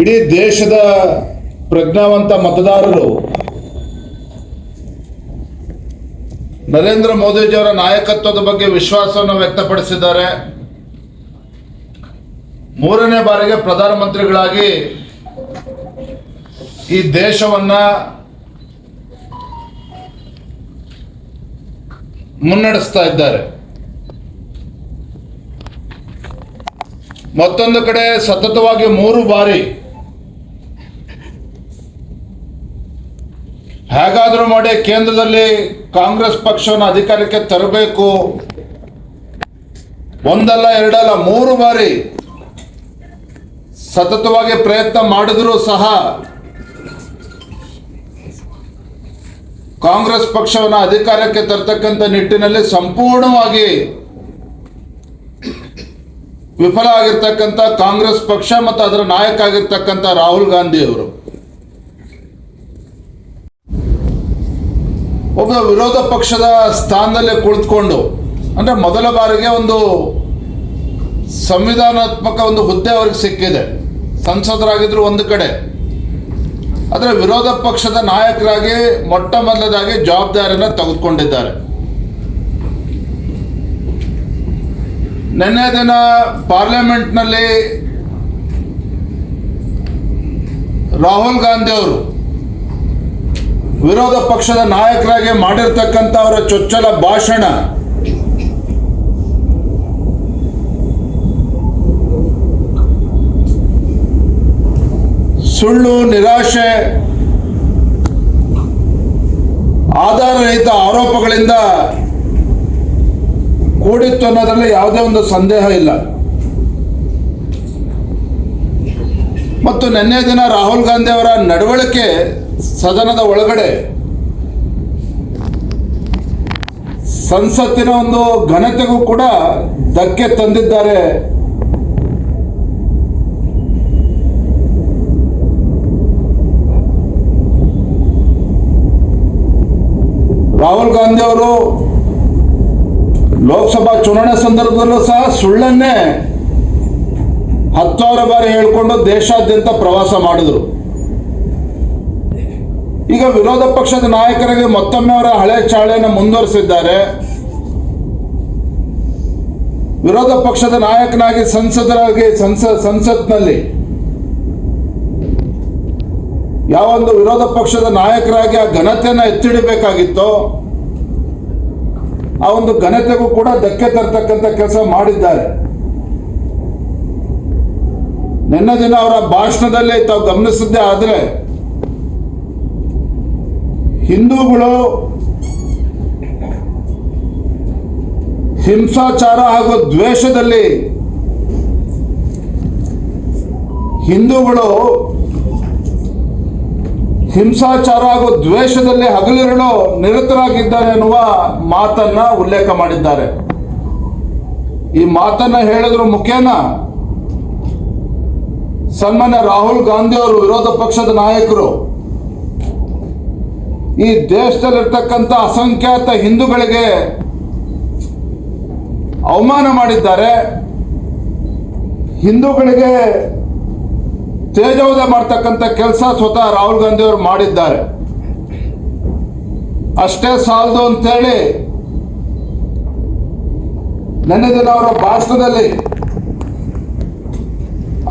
ಇಡೀ ದೇಶದ ಪ್ರಜ್ಞಾವಂತ ಮತದಾರರು ನರೇಂದ್ರ ಮೋದಿಜಿಯವರ ನಾಯಕತ್ವದ ಬಗ್ಗೆ ವಿಶ್ವಾಸವನ್ನು ವ್ಯಕ್ತಪಡಿಸಿದ್ದಾರೆ. ಮೂರನೇ ಬಾರಿಗೆ ಪ್ರಧಾನಮಂತ್ರಿಗಳಾಗಿ ಈ ದೇಶವನ್ನ ಮುನ್ನಡೆಸ್ತಾ ಇದ್ದಾರೆ. ಮತ್ತೊಂದು ಕಡೆ ಸತತವಾಗಿ ಮೂರು ಬಾರಿ ಹೇಗಾದರೂ ಮಾಡಿ ಕೇಂದ್ರದಲ್ಲಿ ಕಾಂಗ್ರೆಸ್ ಪಕ್ಷವನ್ನು ಅಧಿಕಾರಕ್ಕೆ ತರಬೇಕು. ಒಂದಲ್ಲ, ಎರಡಲ್ಲ, ಮೂರು ಬಾರಿ ಸತತವಾಗಿ ಪ್ರಯತ್ನ ಮಾಡಿದರೂ ಸಹ ಕಾಂಗ್ರೆಸ್ ಪಕ್ಷವನ್ನು ಅಧಿಕಾರಕ್ಕೆ ತರ್ತಕ್ಕಂಥ ನಿಟ್ಟಿನಲ್ಲಿ ಸಂಪೂರ್ಣವಾಗಿ ವಿಫಲ ಆಗಿರ್ತಕ್ಕಂಥ ಕಾಂಗ್ರೆಸ್ ಪಕ್ಷ ಮತ್ತು ಅದರ ನಾಯಕ ಆಗಿರ್ತಕ್ಕಂಥ ರಾಹುಲ್ ಗಾಂಧಿ ಅವರು ಒಬ್ಬ ವಿರೋಧ ಪಕ್ಷದ ಸ್ಥಾನದಲ್ಲೇ ಕುಳಿತುಕೊಂಡು, ಅಂದ್ರೆ ಮೊದಲ ಬಾರಿಗೆ ಒಂದು ಸಂವಿಧಾನಾತ್ಮಕ ಒಂದು ಹುದ್ದೆ ಅವ್ರಿಗೆ ಸಿಕ್ಕಿದೆ. ಸಂಸದರಾಗಿದ್ರು ಒಂದು ಕಡೆ. ಆದರೆ ವಿರೋಧ ಪಕ್ಷದ ನಾಯಕರಾಗಿ, ಮೊಟ್ಟ ಮೊದಲದಾಗಿ ಜವಾಬ್ದಾರಿಯನ್ನು ತೆಗೆದುಕೊಂಡಿದ್ದಾರೆ. ನಿನ್ನೆ ದಿನ ಪಾರ್ಲಿಮೆಂಟ್ನಲ್ಲಿ ರಾಹುಲ್ ಗಾಂಧಿ ಅವರು ವಿರೋಧ ಪಕ್ಷದ ನಾಯಕರಾಗಿ ಮಾಡಿರ್ತಕ್ಕಂಥ ಅವರ ಚೊಚ್ಚಲ ಭಾಷಣ. ಸುಳ್ಳು, ನಿರಾಶೆ, ಆಧಾರರಹಿತ ಆರೋಪಗಳಿಂದ ಕೂಡಿತ್ತು ಅನ್ನೋದರಲ್ಲಿ ಯಾವುದೇ ಒಂದು ಸಂದೇಹ ಇಲ್ಲ. ಮತ್ತು ನಿನ್ನೆ ದಿನ ರಾಹುಲ್ ಗಾಂಧಿ ಅವರ ನಡವಳಿಕೆ ಸದನದ ಒಳಗಡೆ ಸಂಸತ್ತಿನ ಒಂದು ಘನತೆಗೂ ಕೂಡ ಧಕ್ಕೆ ತಂದಿದ್ದಾರೆ. ರಾಹುಲ್ ಗಾಂಧಿ ಅವರು ಲೋಕಸಭಾ ಚುನಾವಣೆ ಸಂದರ್ಭದಲ್ಲೂ ಸಹ ಸುಳ್ಳನ್ನೇ ಹತ್ತಾರು ಬಾರಿ ಹೇಳಿಕೊಂಡು ದೇಶಾದ್ಯಂತ ಪ್ರವಾಸ ಮಾಡಿದ್ರು. ಈಗ ವಿರೋಧ ಪಕ್ಷದ ನಾಯಕರಿಗೆ ಮತ್ತೊಮ್ಮೆ ಅವರ ಹಳೆ ಚಾಳೆಯನ್ನು ಮುಂದುವರಿಸಿದ್ದಾರೆ. ವಿರೋಧ ಪಕ್ಷದ ನಾಯಕನಾಗಿ ಸಂಸದರಾಗಿ ಸಂಸ, ಸಂಸತ್ನಲ್ಲಿ ಯಾವೊಂದು ವಿರೋಧ ಪಕ್ಷದ ನಾಯಕರಾಗಿ ಆ ಘನತೆಯನ್ನು ಎತ್ತಿಡಬೇಕಾಗಿತ್ತೋ, ಆ ಒಂದು ಘನತೆಗೂ ಕೂಡ ಧಕ್ಕೆ ತರ್ತಕ್ಕಂಥ ಕೆಲಸ ಮಾಡಿದ್ದಾರೆ. ನಿನ್ನೆ ದಿನ ಅವರ ಭಾಷಣದಲ್ಲಿ ತಾವು ಗಮನಿಸಿದ್ದೇ ಆದರೆ ಹಿಂದೂಗಳು ಹಿಂಸಾಚಾರ ಹಾಗೂ ದ್ವೇಷದಲ್ಲಿ ಹಿಂದೂಗಳು ಹಿಂಸಾಚಾರ ಹಾಗೂ ದ್ವೇಷದಲ್ಲಿ ಹಗಲಿರಲು ನಿರತರಾಗಿದ್ದಾರೆ ಎನ್ನುವ ಮಾತನ್ನ ಉಲ್ಲೇಖ ಮಾಡಿದ್ದಾರೆ. ಈ ಮಾತನ್ನ ಹೇಳಿದ್ರು ಮುಖೇನ? ಸನ್ಮಾನ್ಯ ರಾಹುಲ್ ಗಾಂಧಿ ಅವರು ವಿರೋಧ ಪಕ್ಷದ ನಾಯಕರು. ಈ ದೇಶದಲ್ಲಿರ್ತಕ್ಕಂಥ ಅಸಂಖ್ಯಾತ ಹಿಂದೂಗಳಿಗೆ ಅವಮಾನ ಮಾಡಿದ್ದಾರೆ. ಹಿಂದೂಗಳಿಗೆ ತೇಜೋವಧೆ ಮಾಡ್ತಕ್ಕಂಥ ಕೆಲಸ ಸ್ವತಃ ರಾಹುಲ್ ಗಾಂಧಿ ಅವರು ಮಾಡಿದ್ದಾರೆ. ಅಷ್ಟೇ ಸಾಲದು ಅಂತೇಳಿ ನೆನ್ನೆ ದಿನ ಅವರ ಭಾಷಣದಲ್ಲಿ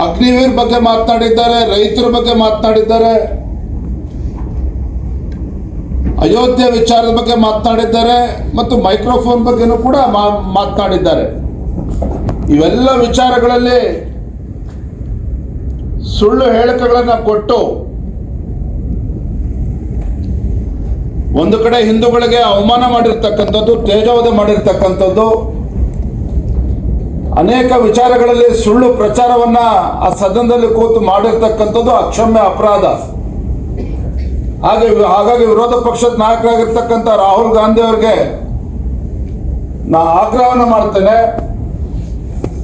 ಅಗ್ನಿವೀರ್ ಬಗ್ಗೆ ಮಾತನಾಡಿದ್ದಾರೆ, ರೈತರ ಬಗ್ಗೆ ಮಾತನಾಡಿದ್ದಾರೆ. ಅಯೋಧ್ಯೆ ವಿಚಾರದ ಬಗ್ಗೆ ಮಾತನಾಡಿದ್ದಾರೆ ಮತ್ತು ಮೈಕ್ರೋಫೋನ್ ಬಗ್ಗೆನೂ ಕೂಡ ಮಾತನಾಡಿದ್ದಾರೆ. ಇವೆಲ್ಲ ವಿಚಾರಗಳಲ್ಲಿ ಸುಳ್ಳು ಹೇಳಿಕೆಗಳನ್ನು ಕೊಟ್ಟು ಒಂದು ಕಡೆ ಹಿಂದೂಗಳಿಗೆ ಅವಮಾನ ಮಾಡಿರ್ತಕ್ಕಂಥದ್ದು, ತೇಜೋವಧ ಮಾಡಿರ್ತಕ್ಕಂಥದ್ದು, ಅನೇಕ ವಿಚಾರಗಳಲ್ಲಿ ಸುಳ್ಳು ಪ್ರಚಾರವನ್ನ ಆ ಸದನದಲ್ಲಿ ಕೂತು ಮಾಡಿರ್ತಕ್ಕಂಥದ್ದು ಅಕ್ಷಮ್ಯ ಅಪರಾಧ. ಹಾಗೆ ಹಾಗಾಗಿ ವಿರೋಧ ಪಕ್ಷದ ನಾಯಕರಾಗಿರ್ತಕ್ಕಂಥ ರಾಹುಲ್ ಗಾಂಧಿ ಅವರಿಗೆ ನಾ ಆಗ್ರಹವನ್ನು ಮಾಡ್ತೇನೆ.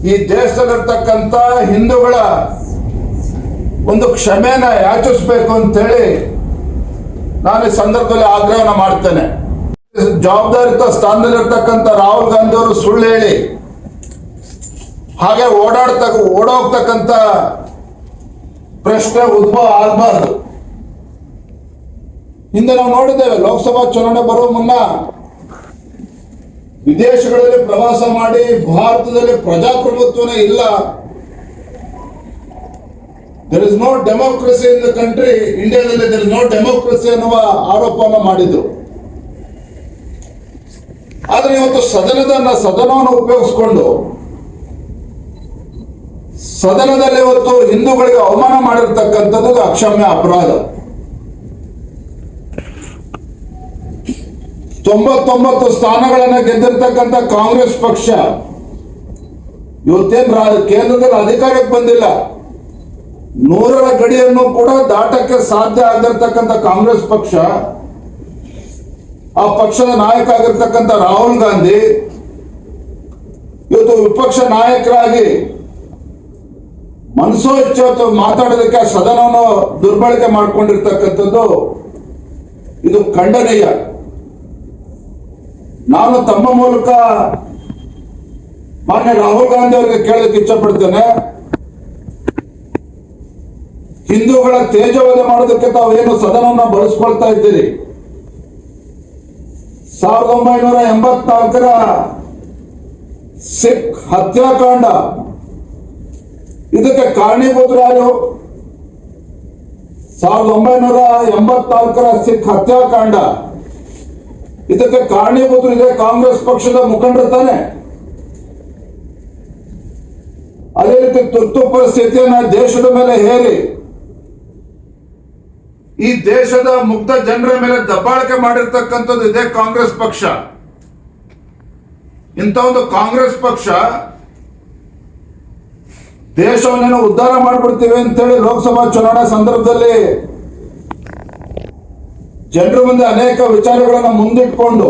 ಈ ದೇಶದಲ್ಲಿರ್ತಕ್ಕಂಥ ಹಿಂದೂಗಳ ಒಂದು ಕ್ಷಮೆನ ಯಾಚಿಸ್ಬೇಕು ಅಂತೇಳಿ ನಾನು ಈ ಸಂದರ್ಭದಲ್ಲಿ ಆಗ್ರಹವನ್ನು ಮಾಡ್ತೇನೆ. ಜವಾಬ್ದಾರಿತ ಸ್ಥಾನದಲ್ಲಿರ್ತಕ್ಕಂಥ ರಾಹುಲ್ ಗಾಂಧಿ ಅವರು ಸುಳ್ಳು ಹೇಳಿ, ಹಾಗೆ ಓಡಾಡ್ತಕ್ಕ ಓಡೋಗ್ತಕ್ಕಂಥ ಪ್ರಶ್ನೆ ಉದ್ಭವ ಆಗಬಾರ್ದು. ಹಿಂದೆ ನಾವು ನೋಡಿದ್ದೇವೆ, ಲೋಕಸಭಾ ಚುನಾವಣೆ ಬರುವ ಮುನ್ನ ವಿದೇಶಗಳಲ್ಲಿ ಪ್ರವಾಸ ಮಾಡಿ ಭಾರತದಲ್ಲಿ ಪ್ರಜಾಪ್ರಭುತ್ವನೇ ಇಲ್ಲ. There is no democracy in the country ಇಂಡಿಯಾದಲ್ಲಿ ದರ್ ಇಸ್ ನೋ ಡೆಮೋಕ್ರಸಿ ಅನ್ನುವ ಆರೋಪವನ್ನು ಮಾಡಿದ್ರು. ಆದ್ರೆ ಇವತ್ತು ಸದನದ ಸದನವನ್ನು ಉಪಯೋಗಿಸಿಕೊಂಡು ಸದನದಲ್ಲಿ ಇವತ್ತು ಹಿಂದೂಗಳಿಗೆ ಅವಮಾನ ಮಾಡಿರ್ತಕ್ಕಂಥದ್ದು ಅಕ್ಷಮ್ಯ ಅಪರಾಧ. ತೊಂಬತ್ತೊಂಬತ್ತು ಸ್ಥಾನಗಳನ್ನ ಗೆದ್ದಿರ್ತಕ್ಕಂಥ ಕಾಂಗ್ರೆಸ್ ಪಕ್ಷ. ಇವತ್ತೇನ್ ಕೇಂದ್ರದಲ್ಲಿ ಅಧಿಕಾರಕ್ಕೆ ಬಂದಿಲ್ಲ. ನೂರರ ಗಡಿಯನ್ನು ಕೂಡ ದಾಟಕ್ಕೆ ಸಾಧ್ಯ ಆಗಿರ್ತಕ್ಕಂಥ ಕಾಂಗ್ರೆಸ್ ಪಕ್ಷ, ಆ ಪಕ್ಷದ ನಾಯಕ ಆಗಿರ್ತಕ್ಕಂಥ ರಾಹುಲ್ ಗಾಂಧಿ, ಇವತ್ತು ವಿಪಕ್ಷ ನಾಯಕರಾಗಿ ಮನಸೋ ಇಚ್ಛೆ ಮಾತಾಡೋದಕ್ಕೆ ಸದನವನ್ನು ದುರ್ಬಳಕೆ ಮಾಡಿಕೊಂಡಿರ್ತಕ್ಕಂಥದ್ದು ಇದು ಖಂಡನೀಯ. ನಾನು ತಮ್ಮ ಮೂಲಕ ಮಾನ್ಯ ರಾಹುಲ್ ಗಾಂಧಿ ಅವರಿಗೆ ಕೇಳೋದಕ್ಕೆ ಇಚ್ಛಪಡ್ತೇನೆ. ಹಿಂದೂಗಳ ತೇಜವಧೆ ಮಾಡೋದಕ್ಕೆ ಏನು ಸದನವನ್ನು ಬಳಸ್ಕೊಳ್ತಾ ಇದ್ದೀರಿ? ಸಾವಿರದ ಒಂಬೈನೂರ ಎಂಬತ್ನಾಲ್ಕರ ಸಿಖ್ ಹತ್ಯಾಕಾಂಡ. ಇದಕ್ಕೆ ಕಾರಣೀಭೂತರು ಯಾರು? ಸಾವಿರದ ಒಂಬೈನೂರ ಎಂಬತ್ನಾಲ್ಕರ ಸಿಖ್ ಹತ್ಯಾಕಾಂಡ. ಇದಕ್ಕೆ ಕಾರಣೀಭೂತರು ಇದೆ, ಕಾಂಗ್ರೆಸ್ ಪಕ್ಷದ ಮುಖಂಡರು ತಾನೆ. ಅದೇ ರೀತಿ ತುರ್ತು ಪರಿಸ್ಥಿತಿಯನ್ನ ದೇಶದ ಮೇಲೆ ಹೇರಿ. ಈ ದೇಶದ ಮುಗ್ಧ ಜನರ ಮೇಲೆ ದಬ್ಬಾಳಿಕೆ ಮಾಡಿರ್ತಕ್ಕಂಥದ್ದು ಇದೆ ಕಾಂಗ್ರೆಸ್ ಪಕ್ಷ. ಇಂಥ ಒಂದು ಕಾಂಗ್ರೆಸ್ ಪಕ್ಷ ದೇಶವನ್ನೇನೋ ಉದ್ಧಾರ ಮಾಡಿಬಿಡ್ತೀವಿ ಅಂತೇಳಿ ಲೋಕಸಭಾ ಚುನಾವಣೆ ಸಂದರ್ಭದಲ್ಲಿ ಜನರ ಮುಂದೆ ಅನೇಕ ವಿಚಾರಗಳನ್ನು ಮುಂದಿಟ್ಕೊಂಡು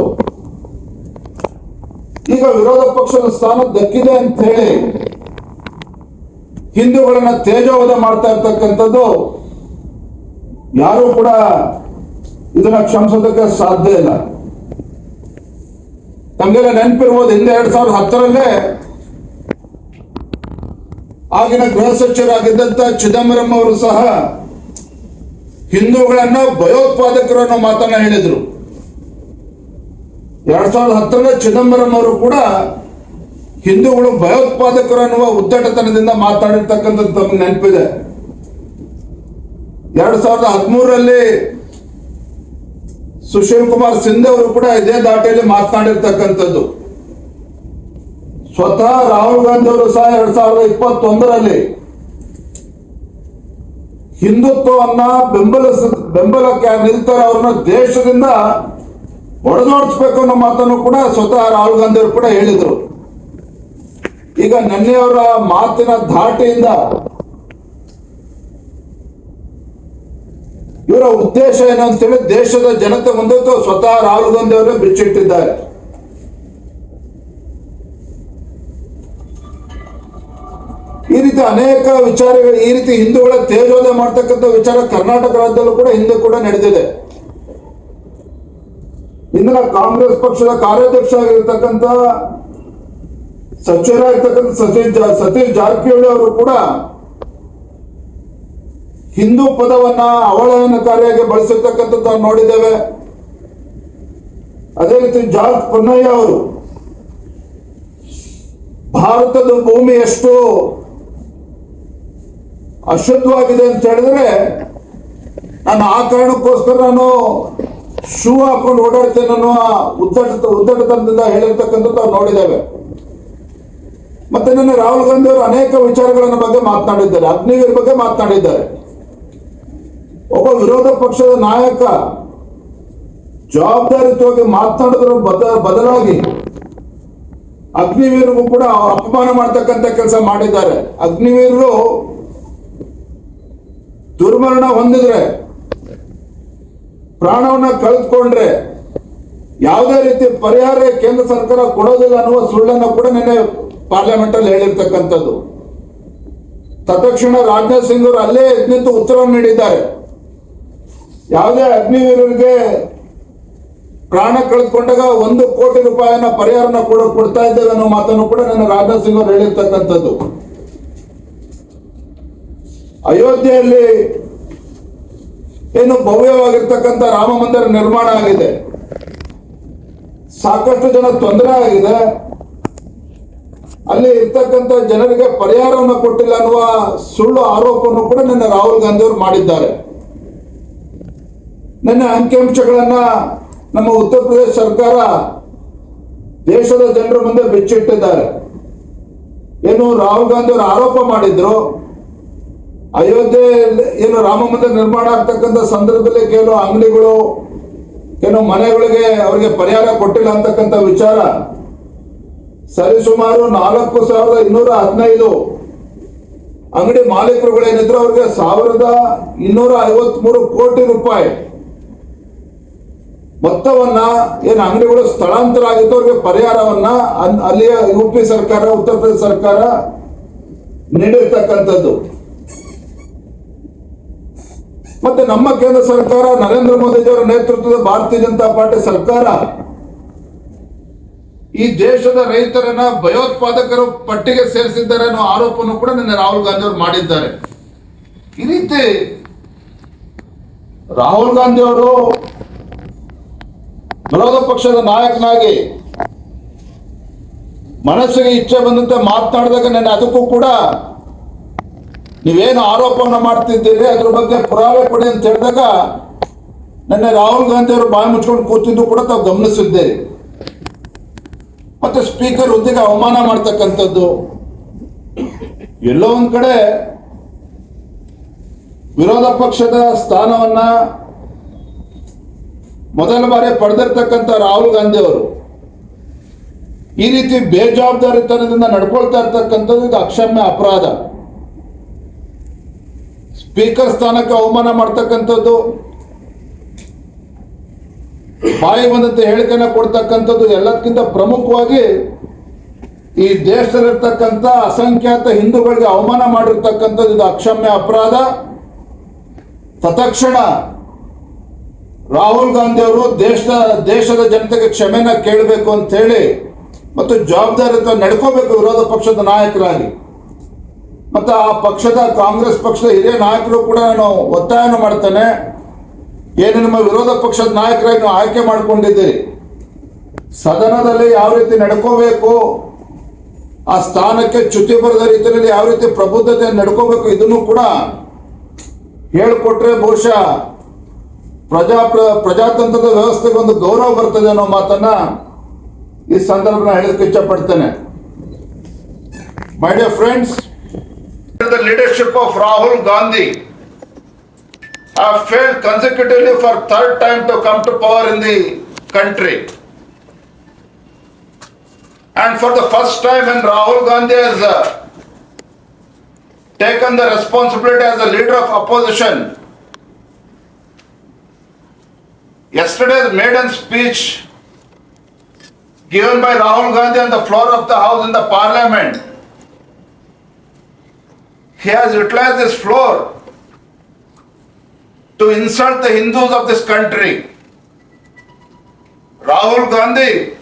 ಈಗ ವಿರೋಧ ಪಕ್ಷದ ಸ್ಥಾನ ದಕ್ಕಿದೆ ಅಂತ ಹೇಳಿ ಹಿಂದೂಗಳನ್ನ ತೇಜೋವಧ ಮಾಡ್ತಾ ಇರ್ತಕ್ಕಂಥದ್ದು ಯಾರು ಕೂಡ ಇದನ್ನ ಕ್ಷಮಿಸೋದಕ್ಕೆ ಸಾಧ್ಯ ಇಲ್ಲ. ತಮಗೆಲ್ಲ ನೆನಪಿರ್ಬೋದು, ಹಿಂದೆ ಎರಡ್ ಸಾವಿರದ ಹತ್ತರಲ್ಲೇ ಆಗಿನ ಗೃಹ ಸಚಿವರಾಗಿದ್ದಂತ ಚಿದಂಬರಂ ಅವರು ಸಹ ಹಿಂದೂಗಳನ್ನ ಭಯೋತ್ಪಾದಕರು ಅನ್ನೋ ಮಾತನ್ನ ಹೇಳಿದ್ರು. ಎರಡ್ ಸಾವಿರದ ಹತ್ತರಲ್ಲಿ ಚಿದಂಬರಂ ಅವರು ಕೂಡ ಹಿಂದೂಗಳು ಭಯೋತ್ಪಾದಕರು ಅನ್ನುವ ಉದ್ದಟತನದಿಂದ ಮಾತಾಡಿರ್ತಕ್ಕಂಥದ್ದು ತಮಗೆ ನೆನಪಿದೆ. ಎರಡ್ ಸಾವಿರದ ಹದಿಮೂರರಲ್ಲಿ ಸುಶೀಲ್ ಕುಮಾರ್ ಸಿಂಧೆ ಅವರು ಕೂಡ ಇದೇ ದಾಟಿಯಲ್ಲಿ ಮಾತನಾಡಿರ್ತಕ್ಕಂಥದ್ದು. ಸ್ವತಃ ರಾಹುಲ್ ಗಾಂಧಿ ಅವರು ಸಹ ಎರಡ್ ಸಾವಿರದ ಇಪ್ಪತ್ತೊಂದರಲ್ಲಿ ಹಿಂದುತ್ವವನ್ನ ಬೆಂಬಲಿಸ, ಬೆಂಬಲಕ್ಕೆ ನಿಲ್ತಾರೆ ಅವ್ರನ್ನ ದೇಶದಿಂದ ಒಡನಾಡಿಸ್ಬೇಕು ಅನ್ನೋ ಮಾತನ್ನು ಕೂಡ ಸ್ವತಃ ರಾಹುಲ್ ಗಾಂಧಿ ಅವರು ಕೂಡ ಹೇಳಿದ್ರು. ಈಗ ನೆನ್ನೆಯವರ ಮಾತಿನ ಧಾಟಿಯಿಂದ ಇವರ ಉದ್ದೇಶ ಏನು ಅಂತೇಳಿ ದೇಶದ ಜನತೆ ಮುಂದೆ ಸ್ವತಃ ರಾಹುಲ್ ಗಾಂಧಿ ಅವರೇ ಬಿಚ್ಚಿಟ್ಟಿದ್ದಾರೆ. ಈ ರೀತಿ ಅನೇಕ ವಿಚಾರಗಳು, ಈ ರೀತಿ ಹಿಂದೂಗಳ ತೇಜೋದಯ ಮಾಡ್ತಕ್ಕಂಥ ವಿಚಾರ ಕರ್ನಾಟಕ ರಾಜ್ಯದಲ್ಲೂ ಕೂಡ ಹಿಂದೆ ಕೂಡ ನಡೆದಿದೆ. ಇಂದಿನ ಕಾಂಗ್ರೆಸ್ ಪಕ್ಷದ ಕಾರ್ಯಾಧ್ಯಕ್ಷ ಆಗಿರ್ತಕ್ಕಂಥ ಸಚಿವರಾಗಿರ್ತಕ್ಕಂಥ ಸತೀಶ್ ಸತೀಶ್ ಜಾರಕಿಹೊಳಿ ಅವರು ಕೂಡ ಹಿಂದೂ ಪದವನ್ನ ಕಾರ್ಯಕ್ಕೆ ಬಳಸಿರ್ತಕ್ಕಂಥದ್ದು ನಾವು ನೋಡಿದ್ದೇವೆ. ಅದೇ ರೀತಿ ಜಾರ್ಜ್ ಪೊನ್ನಯ್ಯ ಅವರು, ಭಾರತದ ಭೂಮಿ ಎಷ್ಟು ಅಶುದ್ಧವಾಗಿದೆ ಅಂತ ಹೇಳಿದ್ರೆ ನಾನು ಆ ಕಾರಣಕ್ಕೋಸ್ಕರ ನಾನು ಶೂ ಹಾಕೊಂಡು ಓಡಾಡ್ತೇನೆ ಅನ್ನುವ ಉದ್ದಟ, ಉದ್ದಟತನದಿಂದ ಹೇಳಿರ್ತಕ್ಕಂಥದ್ದು ನಾವು ನೋಡಿದ್ದೇವೆ. ಮತ್ತೆ ನನ್ನ ರಾಹುಲ್ ಗಾಂಧಿ ಅವರು ಅನೇಕ ವಿಚಾರಗಳನ್ನ ಬಗ್ಗೆ ಮಾತನಾಡಿದ್ದಾರೆ ಅಗ್ನಿವೀರ್ ಬಗ್ಗೆ ಮಾತನಾಡಿದ್ದಾರೆ. ಒಬ್ಬ ವಿರೋಧ ಪಕ್ಷದ ನಾಯಕ ಜವಾಬ್ದಾರಿಯುತವಾಗಿ ಮಾತನಾಡಿದ್ರ ಬದ, ಬದಲಾಗಿ ಅಗ್ನಿವೀರ್ಗೂ ಕೂಡ ಅಪಮಾನ ಮಾಡ್ತಕ್ಕಂಥ ಕೆಲಸ ಮಾಡಿದ್ದಾರೆ. ಅಗ್ನಿವೀರರು ದುರ್ಮರಣ ಹೊಂದಿದ್ರೆ, ಪ್ರಾಣವನ್ನ ಕಳೆದುಕೊಂಡ್ರೆ ಯಾವುದೇ ರೀತಿ ಪರಿಹಾರ ಕೇಂದ್ರ ಸರ್ಕಾರ ಕೊಡೋದಿಲ್ಲ ಅನ್ನುವ ಸುಳ್ಳನ್ನು ಕೂಡ ನಿನ್ನೆ ಪಾರ್ಲಿಮೆಂಟ್ ಅಲ್ಲಿ ಹೇಳಿರ್ತಕ್ಕಂಥದ್ದು. ತತ್ಕ್ಷಣ ರಾಜನಾಥ್ ಸಿಂಗ್ ಅವರು ಅಲ್ಲೇ ನಿಂತು ಉತ್ತರ ನೀಡಿದ್ದಾರೆ. ಯಾವುದೇ ಅಗ್ನಿವೀರರಿಗೆ ಪ್ರಾಣ ಕಳೆದುಕೊಂಡಾಗ ಒಂದು ಕೋಟಿ ರೂಪಾಯಿನ ಪರಿಹಾರನ ಕೂಡ ಕೊಡ್ತಾ ಇದ್ದೇವೆ ಅನ್ನೋ ಮಾತನ್ನು ಕೂಡ ನನ್ನ ರಾಜನಾಥ್ ಸಿಂಗ್ ಅವರು ಹೇಳಿರ್ತಕ್ಕಂಥದ್ದು. ಅಯೋಧ್ಯೆಯಲ್ಲಿ ಏನು ಭವ್ಯವಾಗಿರ್ತಕ್ಕಂಥ ರಾಮ ಮಂದಿರ ನಿರ್ಮಾಣ ಆಗಿದೆ. ಸಾಕಷ್ಟು ಜನ ತೊಂದರೆ ಆಗಿದೆ. ಅಲ್ಲಿ ಇರ್ತಕ್ಕಂಥ ಜನರಿಗೆ ಪರಿಹಾರವನ್ನು ಕೊಟ್ಟಿಲ್ಲ ಅನ್ನುವ ಸುಳ್ಳು ಆರೋಪವನ್ನು ಕೂಡ ನಿನ್ನೆ ರಾಹುಲ್ ಗಾಂಧಿ ಅವರು ಮಾಡಿದ್ದಾರೆ. ನಿನ್ನ ಅಂಕಿಅಂಶಗಳನ್ನ ನಮ್ಮ ಉತ್ತರ ಪ್ರದೇಶ ಸರ್ಕಾರ ದೇಶದ ಜನರ ಮುಂದೆ ಬಿಚ್ಚಿಟ್ಟಿದ್ದಾರೆ. ಏನು ರಾಹುಲ್ ಗಾಂಧಿ ಅವರು ಆರೋಪ ಮಾಡಿದ್ರು ಅಯೋಧ್ಯೆ ಏನು ರಾಮ ಮಂದಿರ ನಿರ್ಮಾಣ ಆಗ್ತಕ್ಕಂಥ ಸಂದರ್ಭದಲ್ಲಿ ಕೆಲವು ಅಂಗಡಿಗಳು, ಕೆಲವು ಮನೆಗಳಿಗೆ ಅವರಿಗೆ ಪರಿಹಾರ ಕೊಟ್ಟಿಲ್ಲ ಅಂತಕ್ಕಂಥ ವಿಚಾರ ಸರಿಸುಮಾರು ನಾಲ್ಕು ಸಾವಿರದ ಇನ್ನೂರ ಹದಿನೈದು ಅಂಗಡಿ ಮಾಲೀಕರುಗಳೇನಿದ್ರು ಅವ್ರಿಗೆ ಸಾವಿರದ ಇನ್ನೂರ ಐವತ್ಮೂರು ಕೋಟಿ ರೂಪಾಯಿ ಮೊತ್ತವನ್ನ ಏನು ಅಂಗಡಿಗಳು ಸ್ಥಳಾಂತರ ಆಗಿತ್ತು, ಅವ್ರಿಗೆ ಪರಿಹಾರವನ್ನ ಅಲ್ಲಿಯ ಯು ಪಿ ಸರ್ಕಾರ, ಉತ್ತರ ಪ್ರದೇಶ ಸರ್ಕಾರ ನೀಡಿರ್ತಕ್ಕಂಥದ್ದು. ಮತ್ತೆ ನಮ್ಮ ಕೇಂದ್ರ ಸರ್ಕಾರ ನರೇಂದ್ರ ಮೋದಿಜಿಯವರ ನೇತೃತ್ವದ ಭಾರತೀಯ ಜನತಾ ಪಾರ್ಟಿ ಸರ್ಕಾರ ಈ ದೇಶದ ರೈತರನ್ನ ಭಯೋತ್ಪಾದಕರು ಪಟ್ಟಿಗೆ ಸೇರಿಸಿದ್ದಾರೆ ಅನ್ನೋ ಆರೋಪವನ್ನು ಕೂಡ ನಿನ್ನೆ ರಾಹುಲ್ ಗಾಂಧಿ ಅವರು ಮಾಡಿದ್ದಾರೆ. ಈ ರೀತಿ ರಾಹುಲ್ ಗಾಂಧಿ ಅವರು ವಿರೋಧ ಪಕ್ಷದ ನಾಯಕನಾಗಿ ಮನಸ್ಸಿಗೆ ಇಚ್ಛೆ ಬಂದಂತೆ ಮಾತನಾಡಿದಾಗ ನನ್ನ ಅದಕ್ಕೂ ಕೂಡ ನೀವೇನು ಆರೋಪವನ್ನು ಮಾಡ್ತಿದ್ದೀರಿ? ಅದ್ರ ಬಗ್ಗೆ ಪುರಾವೆ ಕೊಡಿ ಅಂತ ಹೇಳಿದಾಗ ನನ್ನ ರಾಹುಲ್ ಗಾಂಧಿ ಅವರು ಬಾಯಿ ಮುಚ್ಕೊಂಡು ಕೂತಿದ್ದು ಕೂಡ ತಾವು ಗಮನಿಸಿದ್ದೇವೆ ಮತ್ತೆ ಸ್ಪೀಕರ್ ಹುದ್ದೆಗೆ ಅವಮಾನ ಮಾಡ್ತಕ್ಕಂಥದ್ದು. ಎಲ್ಲೋ ಒಂದು ಕಡೆ ವಿರೋಧ ಪಕ್ಷದ ಸ್ಥಾನವನ್ನ ಮೊದಲ ಬಾರಿ ಪಡೆದಿರ್ತಕ್ಕಂಥ ರಾಹುಲ್ ಗಾಂಧಿ ಅವರು ಈ ರೀತಿ ಬೇಜವಾಬ್ದಾರಿತನದಿಂದ ನಡ್ಕೊಳ್ತಾ ಇರ್ತಕ್ಕಂಥದ್ದು ಇದು ಅಕ್ಷಮ್ಯ ಅಪರಾಧ. ಸ್ಪೀಕರ್ ಸ್ಥಾನಕ್ಕೆ ಅವಮಾನ ಮಾಡ್ತಕ್ಕಂಥದ್ದು, ಬಾಯಿ ಬಂದಂತೆ ಹೇಳಿಕೆನ ಕೊಡ್ತಕ್ಕಂಥದ್ದು ಎಲ್ಲದಕ್ಕಿಂತ ಪ್ರಮುಖವಾಗಿ ಈ ದೇಶದಲ್ಲಿರ್ತಕ್ಕಂಥ ಅಸಂಖ್ಯಾತ ಹಿಂದೂಗಳಿಗೆ ಅವಮಾನ ಮಾಡಿರ್ತಕ್ಕಂಥದ್ದು ಇದು ಅಕ್ಷಮ್ಯ ಅಪರಾಧ. ತತ್ಕ್ಷಣ ರಾಹುಲ್ ಗಾಂಧಿ ಅವರು ದೇಶದ ದೇಶದ ಜನತೆಗೆ ಕ್ಷಮೆನ ಕೇಳಬೇಕು ಅಂತ ಹೇಳಿ ಮತ್ತು ಜವಾಬ್ದಾರಿಯುತ ನಡ್ಕೋಬೇಕು ವಿರೋಧ ಪಕ್ಷದ ನಾಯಕರಾಗಿ. ಮತ್ತು ಆ ಪಕ್ಷದ ಕಾಂಗ್ರೆಸ್ ಪಕ್ಷದ ಹಿರಿಯ ನಾಯಕರು ಕೂಡ ನಾನು ಒತ್ತಾಯವನ್ನು ಮಾಡ್ತೇನೆ. ಏನು ನಿಮ್ಮ ವಿರೋಧ ಪಕ್ಷದ ನಾಯಕರಾಗಿ ಆಯ್ಕೆ ಮಾಡಿಕೊಂಡಿದ್ದೀರಿ? ಸದನದಲ್ಲಿ ಯಾವ ರೀತಿ ನಡ್ಕೋಬೇಕು? ಆ ಸ್ಥಾನಕ್ಕೆ ಚ್ಯುತಿ ಬರದ ರೀತಿಯಲ್ಲಿ ಯಾವ ರೀತಿ ಪ್ರಬುದ್ಧತೆ ನಡ್ಕೋಬೇಕು ಇದನ್ನು ಕೂಡ ಹೇಳಿಕೊಟ್ರೆ ಬಹುಶಃ ಪ್ರಜಾ ಪ್ರ- ಪ್ರಜಾತಂತ್ರದ ವ್ಯವಸ್ಥೆಗೆ ಒಂದು ಗೌರವ ಬರ್ತದೆ ಅನ್ನೋ ಮಾತನ್ನ ಈ ಸಂದರ್ಭನ ಹೇಳಕ್ಕೆ ಇಚ್ಛಪಡ್ತೇನೆ. My dear friends under the leadership of Rahul Gandhi have failed consecutively for third time to come to power in the country. And for the first time when Rahul Gandhi has uh, taken the responsibility as a leader of opposition, yesterday's maiden speech given by Rahul Gandhi on the floor of the house in the parliament he has utilized this floor to insult the Hindus of this country. Rahul Gandhi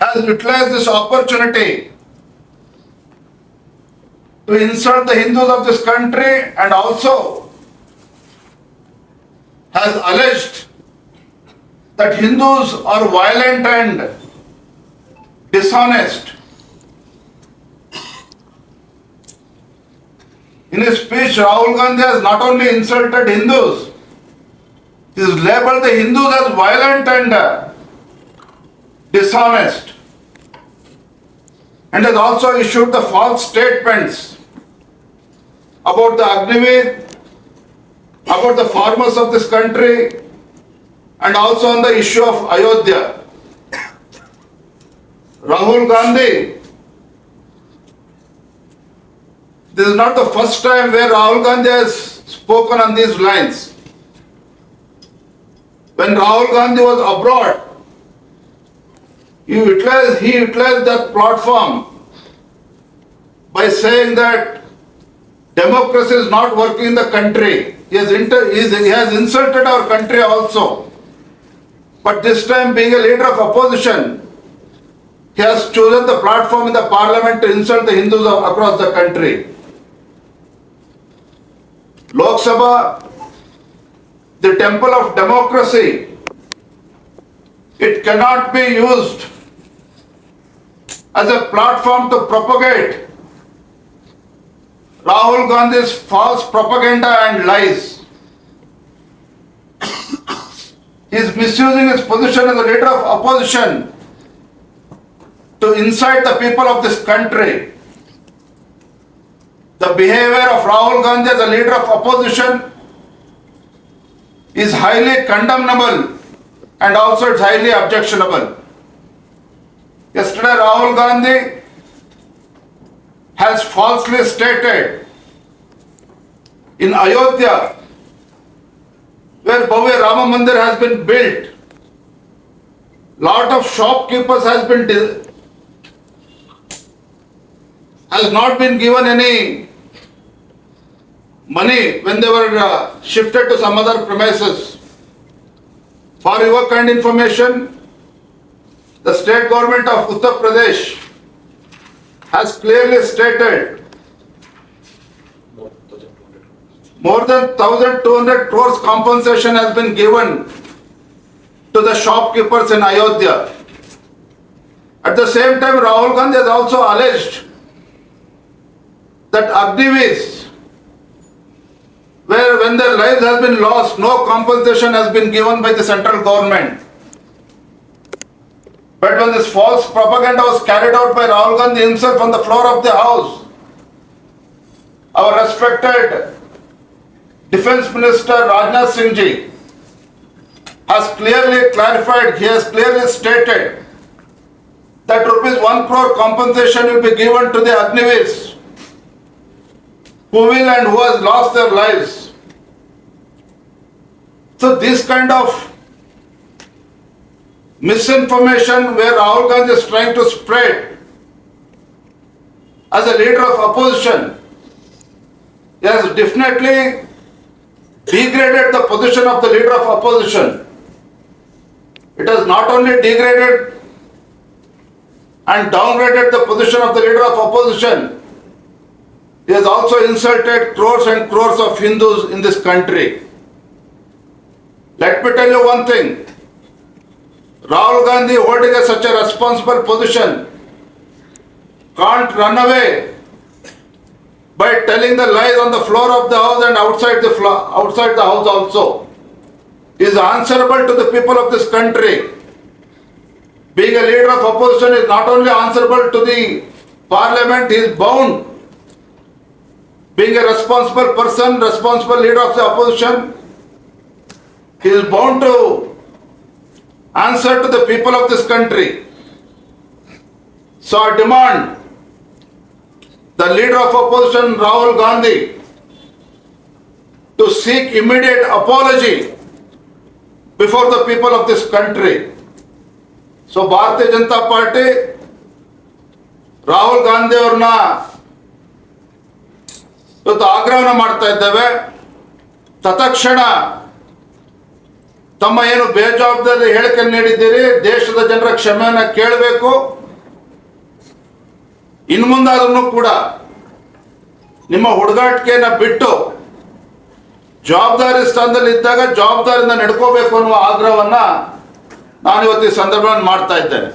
has utilized this opportunity to insult the Hindus of this country and also has alleged that Hindus are violent and dishonest. In his speech, Rahul Gandhi has not only insulted Hindus, he has labeled the Hindus as violent and uh, dishonest, and has also issued the false statements about the Agniveer, about the farmers of this country, and also on the issue of Ayodhya. Rahul Gandhi This is not the first time where Rahul Gandhi has spoken on these lines. When Rahul Gandhi was abroad, he utilized, he utilized that platform by saying that democracy is not working in the country. He has, inter, he he has insulted our country also. But this time being a leader of opposition, He has chosen the platform in the parliament to insult the Hindus across the country. Lok Sabha, the temple of democracy, it cannot be used as a platform to propagate Rahul Gandhi's false propaganda and lies. He is misusing his position as a leader of opposition to incite the people of this country. The behavior of Rahul Gandhi as a leader of opposition is highly condemnable and also it's highly objectionable. Yesterday, Rahul Gandhi has falsely stated in Ayodhya, where Bhavya Rama Mandir has been built, lot of shopkeepers has been has not been given any money when they were uh, shifted to some other premises. For your kind information, the state government of Uttar Pradesh has clearly stated more than 1200 crores compensation has been given to the shopkeepers in Ayodhya. At the same time, Rahul Gandhi has also alleged that Agnivis, where when their lives has been lost, no compensation has been given by the central government. But when this false propaganda was carried out by Rahul Gandhi himself on the floor of the house, our respected Defense Minister Rajnath Singh ji has clearly clarified, he has clearly stated that rupees 1 crore compensation will be given to the Agnivis who will and who has lost their lives. So this kind of misinformation where Rahul Gandhi is trying to spread as a leader of opposition has definitely degraded the position of the leader of opposition. It has not only degraded and downgraded the position of the leader of opposition, he has also insulted crores and crores of Hindus in this country. Let me tell you one thing. Rahul Gandhi holding a such a responsible position can't run away by telling the lies on the floor of the house and outside the floor, outside the house also. He is answerable to the people of this country. Being a leader of opposition is not only answerable to the parliament, he is bound Being a responsible person, responsible leader of the opposition, he is bound to answer to the people of this country. So I demand the leader of opposition Rahul Gandhi to seek immediate apology before the people of this country. So Bharatiya Janata Party Rahul Gandhi ಅವ್ರನ್ನ ಇವತ್ತು ಆಗ್ರಹನ ಮಾಡ್ತಾ ಇದ್ದೇವೆ. ತತ್ಕ್ಷಣ ತಮ್ಮ ಏನು ಬೇಜವಾಬ್ದಾರಿ ಹೇಳಿಕೆ ನೀಡಿದ್ದೀರಿ, ದೇಶದ ಜನರ ಕ್ಷಮೆಯನ್ನು ಕೇಳಬೇಕು. ಇನ್ನು ಮುಂದಾದ್ರೂ ಕೂಡ ನಿಮ್ಮ ಹುಡುಗಾಟಿಕೆಯನ್ನ ಬಿಟ್ಟು ಜವಾಬ್ದಾರಿ ಸ್ಥಾನದಲ್ಲಿ ಇದ್ದಾಗ ಜವಾಬ್ದಾರಿಯಿಂದ ನಡ್ಕೋಬೇಕು ಅನ್ನುವ ಆಗ್ರಹವನ್ನ ನಾನು ಇವತ್ತು ಈ ಸಂದರ್ಭದಲ್ಲಿ ಮಾಡ್ತಾ ಇದ್ದೇನೆ.